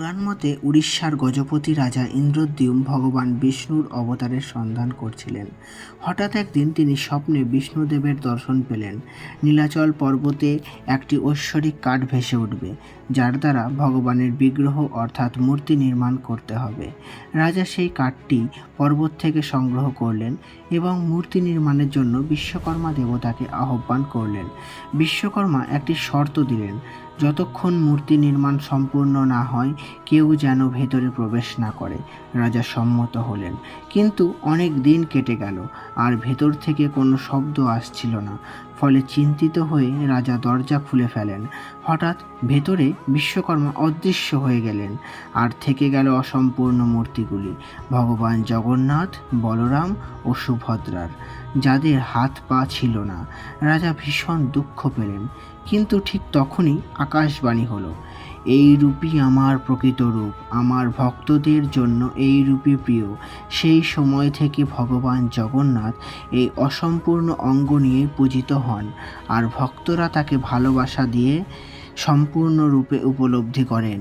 পুরাণ মতে উড়িষ্যার গজপতি রাজা ইন্দ্রদ্যুম ভগবান বিষ্ণুর অবতারের সন্ধান করছিলেন। হঠাৎ একদিন তিনি স্বপ্নে বিষ্ণুদেবের দর্শন পেলেন। নীলাচল পর্বতে একটি ঐশ্বরিক কাঠ ভেসে উঠবে, যার দ্বারা ভগবানের বিগ্রহ অর্থাৎ মূর্তি নির্মাণ করতে হবে। রাজা সেই কাঠটি পর্বত থেকে সংগ্রহ করলেন এবং মূর্তি নির্মাণের জন্য বিশ্বকর্মা দেবতাকে আহ্বান করলেন। বিশ্বকর্মা একটি শর্ত দিলেন যতক্ষণ মূর্তি নির্মাণ সম্পূর্ণ না হয়, কেউ যেন ভেতরে প্রবেশ না করে, রাজা সম্মত হলেন। কিন্তু অনেক দিন কেটে গেল, আর ভেতর থেকে কোনো শব্দ আসছিল না। ফলে চিন্তিত হয়ে রাজা দরজা খুলে ফেলেন। হঠাৎ ভেতরে বিশ্বকর্মা অদৃশ্য হয়ে গেলেন আর থেকে গেল অসম্পূর্ণ মূর্তিগুলি, ভগবান জগন্নাথ, বলরাম ও সুভদ্রার। যাদের হাত পা ছিল না, রাজা ভীষণ দুঃখ পেলেন, কিন্তু ঠিক তখনই আকাশবাণী হলো। এই রূপই আমার প্রকৃত রূপ। আমার ভক্তদের জন্য এই রূপই প্রিয়। সেই সময় থেকে ভগবান জগন্নাথ এই অসম্পূর্ণ অঙ্গ নিয়ে পূজিত হন আর ভক্তরা তাকে ভালোবাসা দিয়ে সম্পূর্ণরূপে উপলব্ধি করেন।